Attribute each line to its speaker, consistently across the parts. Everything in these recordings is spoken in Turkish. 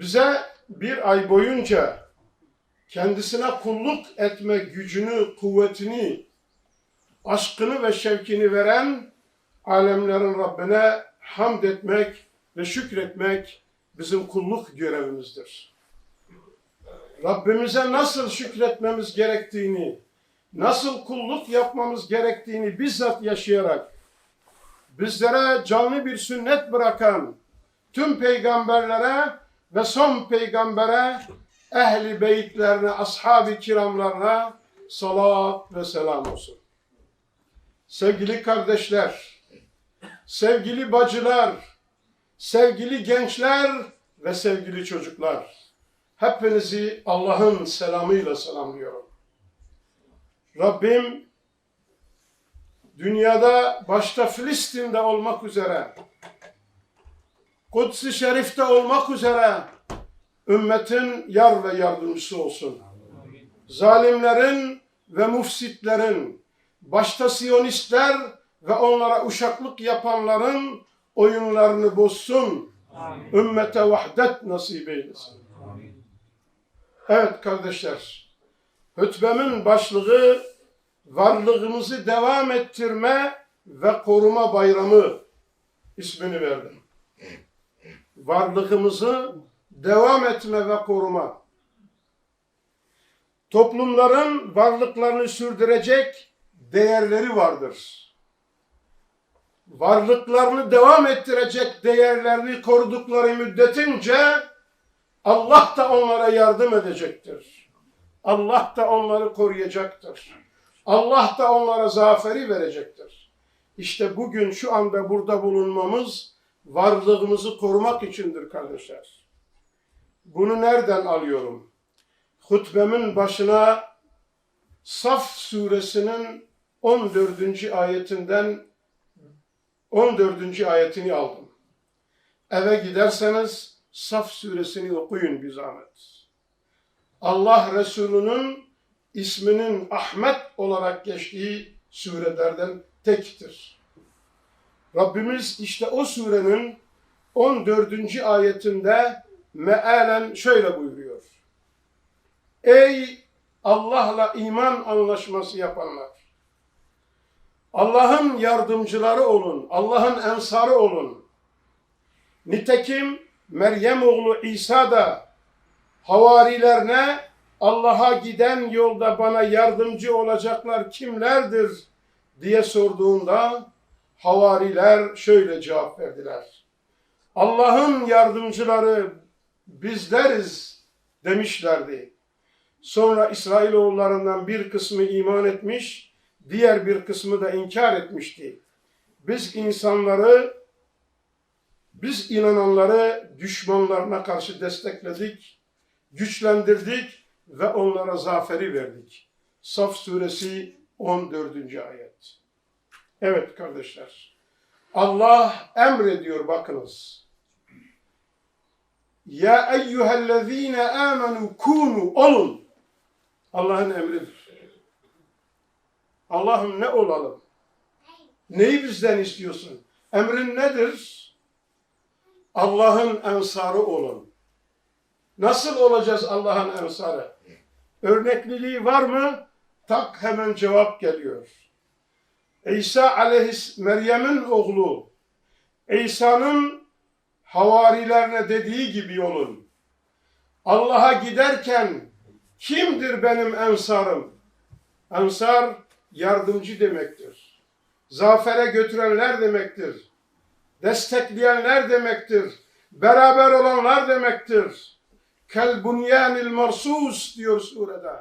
Speaker 1: bize bir ay boyunca kendisine kulluk etme gücünü, kuvvetini, aşkını ve şevkini veren alemlerin Rabbine hamd etmek ve şükretmek bizim kulluk görevimizdir. Rabbimize nasıl şükretmemiz gerektiğini, nasıl kulluk yapmamız gerektiğini bizzat yaşayarak bizlere canlı bir sünnet bırakan tüm peygamberlere ve son peygambere, ehli beytlerine, ashab-ı kiramlarına salat ve selam olsun. Sevgili kardeşler, sevgili bacılar, sevgili gençler ve sevgili çocuklar, hepinizi Allah'ın selamıyla selamlıyorum. Rabbim dünyada başta Filistin'de olmak üzere Kuds-i Şerif'te olmak üzere ümmetin yar ve yardımcısı olsun. Zalimlerin ve mufsitlerin, başta Siyonistler ve onlara uşaklık yapanların oyunlarını bozsun. Ümmete vahdet nasip eylesin. Evet kardeşler, hutbemin başlığı varlığımızı devam ettirme ve koruma bayramı ismini verdim. Varlığımızı devam etme ve koruma. Toplumların varlıklarını sürdürecek değerleri vardır. Varlıklarını devam ettirecek değerlerini korudukları müddetince Allah da onlara yardım edecektir. Allah da onları koruyacaktır. Allah da onlara zaferi verecektir. İşte bugün şu anda burada bulunmamız varlığımızı korumak içindir kardeşler. Bunu nereden alıyorum? Hutbemin başına Saf suresinin 14. ayetinden 14. ayetini aldım. Eve giderseniz Saf suresini okuyun bir zahmet. Allah Resulü'nün isminin Ahmet olarak geçtiği surelerden tektir. Rabbimiz işte o surenin 14. ayetinde mealen şöyle buyuruyor. Ey Allah'la iman anlaşması yapanlar! Allah'ın yardımcıları olun, Allah'ın ensarı olun. Nitekim Meryem oğlu İsa da havarilerine Allah'a giden yolda bana yardımcı olacaklar kimlerdir diye sorduğunda havariler şöyle cevap verdiler. Allah'ın yardımcıları bizleriz demişlerdi. Sonra İsrailoğullarından bir kısmı iman etmiş, diğer bir kısmı da inkar etmişti. Biz insanları, biz inananları düşmanlarına karşı destekledik, güçlendirdik ve onlara zaferi verdik. Saf suresi 14. ayet. Evet kardeşler. Allah emrediyor bakınız. Ya eyyühellezine amenu kunu olun. Allah'ın emridir. Allah'ım ne olalım? Neyi bizden istiyorsun? Emrin nedir? Allah'ın ensarı olun. Nasıl olacağız Allah'ın ensarı? Örnekliliği var mı? Tak hemen cevap geliyor. İsa aleyhis Meryem'in oğlu İsa'nın havarilerine dediği gibi olun. Allah'a giderken kimdir benim ensarım? Ensar yardımcı demektir. Zafere götürenler demektir. Destekleyenler demektir. Beraber olanlar demektir. Kel bunyanil marsus diyor surede.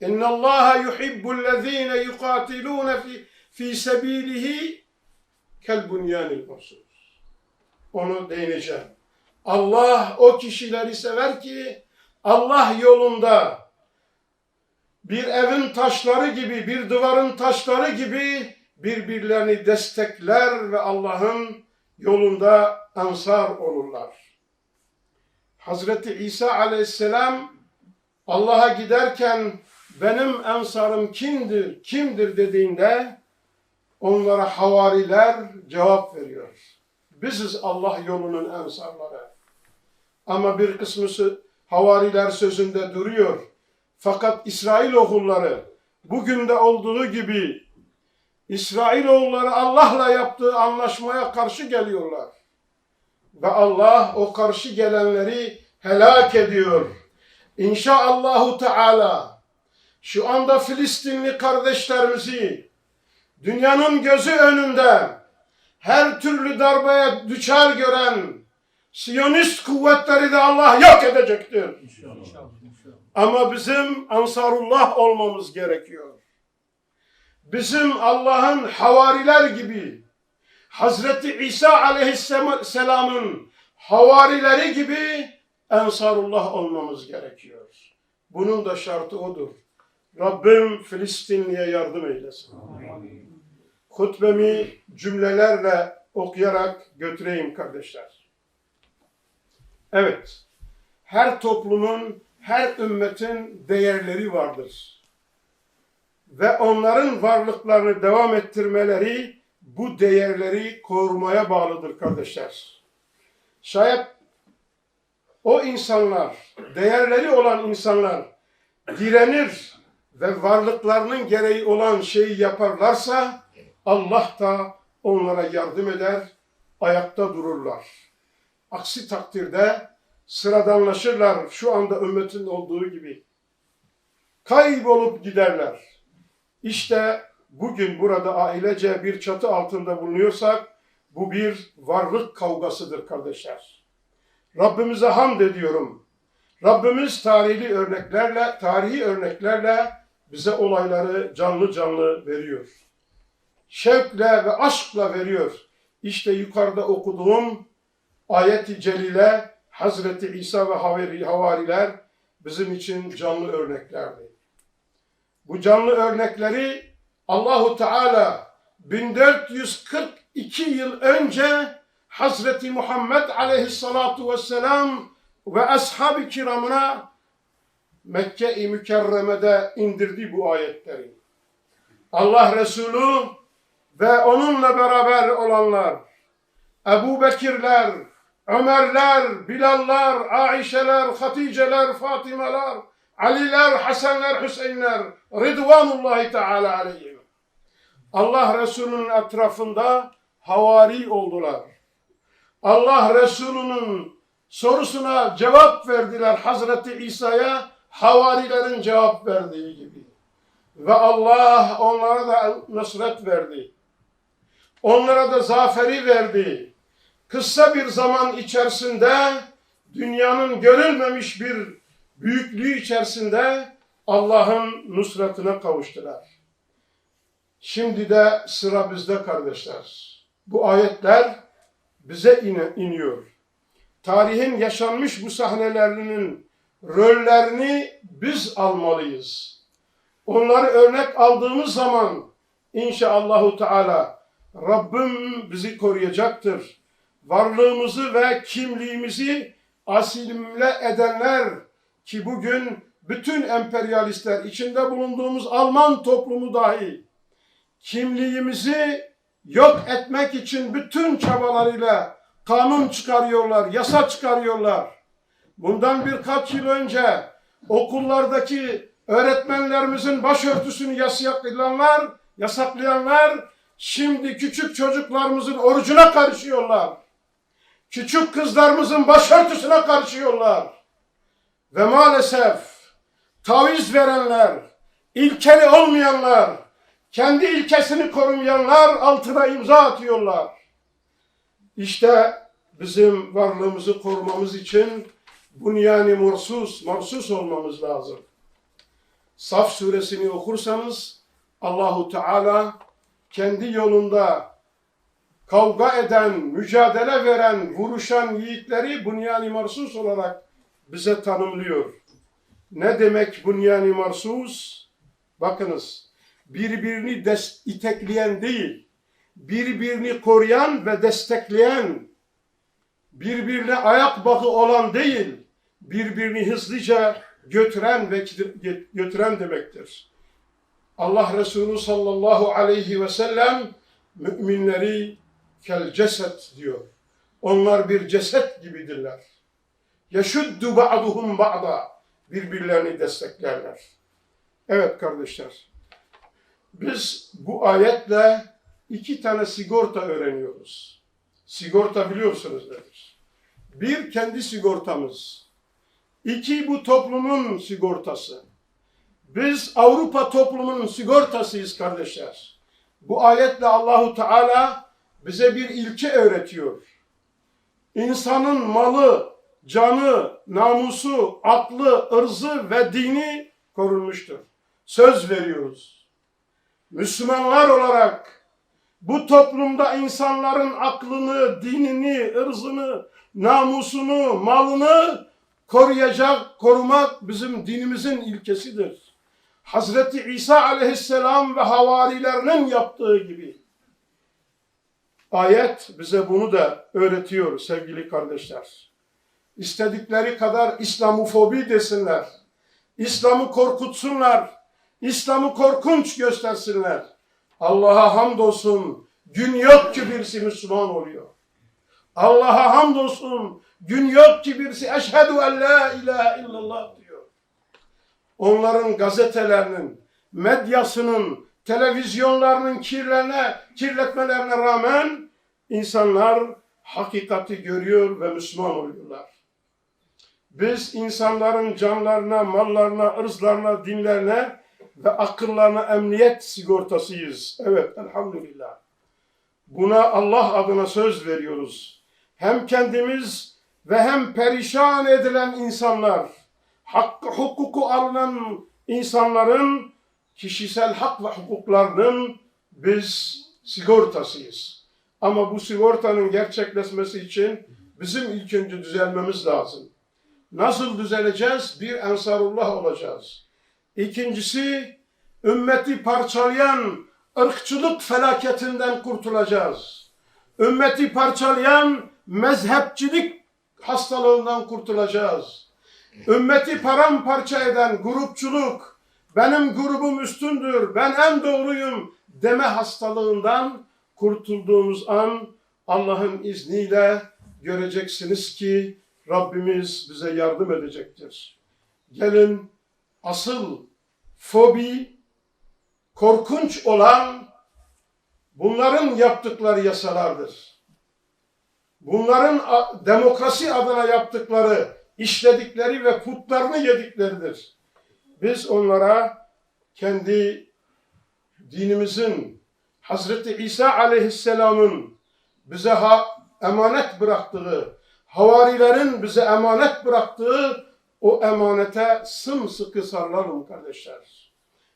Speaker 1: İnna Allah yuhibbul-lezine yuqatilun fi fi sabilihi kel bunyanil marsus. Onu değineceğim. Allah o kişileri sever ki Allah yolunda bir evin taşları gibi, bir duvarın taşları gibi birbirlerini destekler ve Allah'ın yolunda ansar olurlar. Hazreti İsa aleyhisselam Allah'a giderken benim ensarım kimdir, kimdir dediğinde onlara havariler cevap veriyor. Biziz Allah yolunun ensarları. Ama bir kısmısı havariler sözünde duruyor. Fakat İsrailoğulları bugün de olduğu gibi İsrailoğulları Allah'la yaptığı anlaşmaya karşı geliyorlar. Ve Allah o karşı gelenleri helak ediyor. İnşaallahu Teala şu anda Filistinli kardeşlerimizi dünyanın gözü önünde her türlü darbeye düçar gören Siyonist kuvvetleri de Allah yok edecektir. Ama bizim Ansarullah olmamız gerekiyor. Bizim Allah'ın havariler gibi Hazreti İsa aleyhisselamın havarileri gibi Ensarullah olmamız gerekiyor. Bunun da şartı odur. Rabbim Filistinli'ye yardım eylesin. Hutbemi cümlelerle okuyarak götüreyim kardeşler. Evet, her toplumun, her ümmetin değerleri vardır. Ve onların varlıklarını devam ettirmeleri bu değerleri korumaya bağlıdır kardeşler. Şayet o insanlar, değerleri olan insanlar direnir ve varlıklarının gereği olan şeyi yaparlarsa Allah da onlara yardım eder, ayakta dururlar. Aksi takdirde sıradanlaşırlar şu anda ümmetin olduğu gibi. Kaybolup giderler. İşte bugün burada ailece bir çatı altında bulunuyorsak bu bir varlık kavgasıdır kardeşler. Rabbimize hamd ediyorum. Rabbimiz tarihi örneklerle, tarihi örneklerle bize olayları canlı canlı veriyor. Şevkle ve aşkla veriyor. İşte yukarıda okuduğum ayet-i celile Hazreti İsa ve havariler bizim için canlı örneklerdi. Bu canlı örnekleri Allahu Teala 1442 yıl önce Hazreti Muhammed aleyhissalatu vesselam ve ashab-ı kiramına Mekke-i Mükerreme'de indirdi bu ayetleri. Allah Resulü ve onunla beraber olanlar, Ebu Bekirler, Ömerler, Bilallar, Aişeler, Haticeler, Fatimeler, Aliler, Hasanlar, Hüseyinler, Ridvanullahi Teala aleyhim. Allah Resulü'nün etrafında havari oldular. Allah Resulü'nün sorusuna cevap verdiler Hazreti İsa'ya havarilerin cevap verdiği gibi. Ve Allah onlara da nusret verdi. Onlara da zaferi verdi. Kısa bir zaman içerisinde dünyanın görülmemiş bir büyüklüğü içerisinde Allah'ın nusretine kavuştular. Şimdi de sıra bizde kardeşler. Bu ayetler bize in iniyor. Tarihin yaşanmış bu sahnelerinin rollerini biz almalıyız. Onları örnek aldığımız zaman inşallahü teala Rabbim bizi koruyacaktır. Varlığımızı ve kimliğimizi asimle edenler ki bugün bütün emperyalistler içinde bulunduğumuz Alman toplumu dahi kimliğimizi yok etmek için bütün çabalarıyla kanun çıkarıyorlar, yasa çıkarıyorlar. Bundan birkaç yıl önce okullardaki öğretmenlerimizin başörtüsünü yasaklayanlar, yasaklayanlar şimdi küçük çocuklarımızın orucuna karışıyorlar. Küçük kızlarımızın başörtüsüne karışıyorlar. Ve maalesef taviz verenler, ilkeli olmayanlar, kendi ilkesini korumayanlar altına imza atıyorlar. İşte bizim varlığımızı korumamız için bunyani morsus, morsus olmamız lazım. Saf suresini okursanız Allahu Teala kendi yolunda kavga eden, mücadele veren, vuruşan yiğitleri bunyani marsus olarak bize tanımlıyor. Ne demek bunyani marsus? Bakınız, birbirini des itekleyen değil, birbirini koruyan ve destekleyen, birbirine ayak bağı olan değil, birbirini hızlıca götüren ve götüren demektir. Allah Resulü sallallahu aleyhi ve sellem müminleri kel ceset diyor. Onlar bir ceset gibidirler. Yeşuddu ba'duhum ba'da. Birbirlerini desteklerler. Evet kardeşler. Biz bu ayetle iki tane sigorta öğreniyoruz. Sigorta biliyorsunuz nedir? Bir kendi sigortamız. İki bu toplumun sigortası. Biz Avrupa toplumunun sigortasıyız kardeşler. Bu ayetle Allahu Teala bize bir ilke öğretiyor. İnsanın malı, canı, namusu, aklı, ırzı ve dini korunmuştur. Söz veriyoruz. Müslümanlar olarak bu toplumda insanların aklını, dinini, ırzını, namusunu, malını koruyacak, korumak bizim dinimizin ilkesidir. Hazreti İsa aleyhisselam ve havarilerinin yaptığı gibi. Ayet bize bunu da öğretiyor sevgili kardeşler. İstedikleri kadar İslamofobi desinler. İslam'ı korkutsunlar. İslam'ı korkunç göstersinler. Allah'a hamdolsun gün yok ki birisi Müslüman oluyor. Allah'a hamdolsun gün yok ki birisi eşhedü en la ilahe illallah. Onların gazetelerinin, medyasının, televizyonlarının kirlerine, kirletmelerine rağmen insanlar hakikati görüyor ve Müslüman oluyorlar. Biz insanların canlarına, mallarına, ırzlarına, dinlerine ve akıllarına emniyet sigortasıyız. Evet, elhamdülillah. Buna Allah adına söz veriyoruz. Hem kendimiz ve hem perişan edilen insanlar, hakkı hukuku alınan insanların kişisel hak ve hukuklarının biz sigortasıyız. Ama bu sigortanın gerçekleşmesi için bizim ilk önce düzelmemiz lazım. Nasıl düzeleceğiz? Bir ensarullah olacağız. İkincisi, ümmeti parçalayan ırkçılık felaketinden kurtulacağız. Ümmeti parçalayan mezhepçilik hastalığından kurtulacağız. Ümmeti paramparça eden grupçuluk, benim grubum üstündür, ben en doğruyum deme hastalığından kurtulduğumuz an Allah'ın izniyle göreceksiniz ki Rabbimiz bize yardım edecektir. Gelin asıl fobi, korkunç olan bunların yaptıkları yasalardır. Bunların demokrasi adına yaptıkları, işledikleri ve putlarını yedikleridir. Biz onlara kendi dinimizin, Hazreti İsa aleyhisselamın bize ha, emanet bıraktığı, havarilerin bize emanet bıraktığı o emanete sımsıkı sarılalım kardeşler.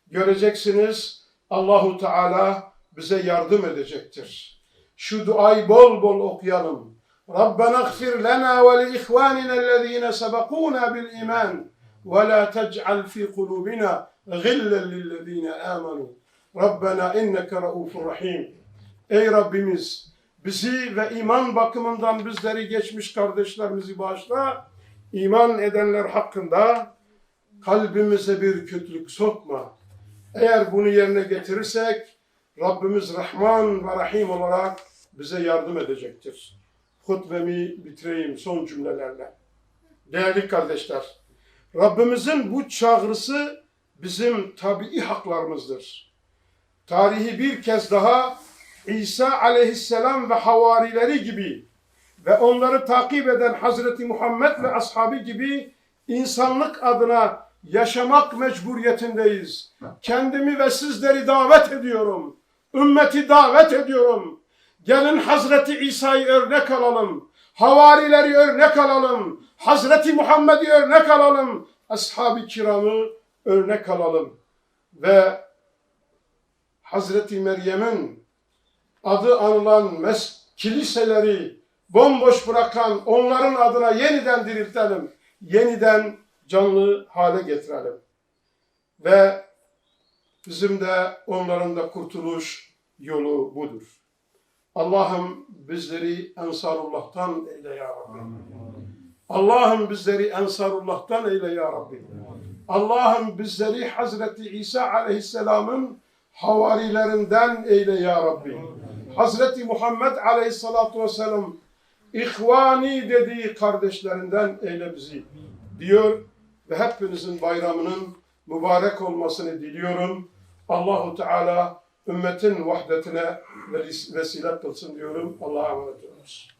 Speaker 1: Göreceksiniz Allahu Teala bize yardım edecektir. Şu duayı bol bol okuyalım. Li ihvanina ellezine sabakuna bil iman ve la tec'al fi kulubina gillen lillezine amanu. Rabbena inneke raufur rahim. Ey Rabbimiz bizi ve iman bakımından bizleri geçmiş kardeşlerimizi bağışla. İman edenler hakkında kalbimize bir kötülük sokma. Eğer bunu yerine getirirsek Rabbimiz Rahman ve Rahim olarak bize yardım edecektir. Hutbemi bitireyim son cümlelerle. Değerli kardeşler, Rabbimizin bu çağrısı bizim tabii haklarımızdır. Tarihi bir kez daha İsa aleyhisselam ve havarileri gibi ve onları takip eden Hazreti Muhammed ve ashabı gibi insanlık adına yaşamak mecburiyetindeyiz. Kendimi ve sizleri davet ediyorum. Ümmeti davet ediyorum. Gelin Hazreti İsa'yı örnek alalım. Havarileri örnek alalım. Hazreti Muhammed'i örnek alalım. Ashab-ı kiramı örnek alalım. Ve Hazreti Meryem'in adı anılan mes kiliseleri bomboş bırakan onların adına yeniden diriltelim. Yeniden canlı hale getirelim. Ve bizim de onların da kurtuluş yolu budur. Allah'ım bizleri Ensarullah'tan eyle ya Rabbi. Allah'ım bizleri Ensarullah'tan eyle ya Rabbi. Allah'ım bizleri Hazreti İsa Aleyhisselam'ın havarilerinden eyle ya Rabbi. Hazreti Muhammed Aleyhisselatü Vesselam ihvani dediği kardeşlerinden eyle bizi diyor ve hepinizin bayramının mübarek olmasını diliyorum. Allahu Teala ümmetin vahdetine ves- vesile kılsın diyorum. Allah'a emanet olunuz.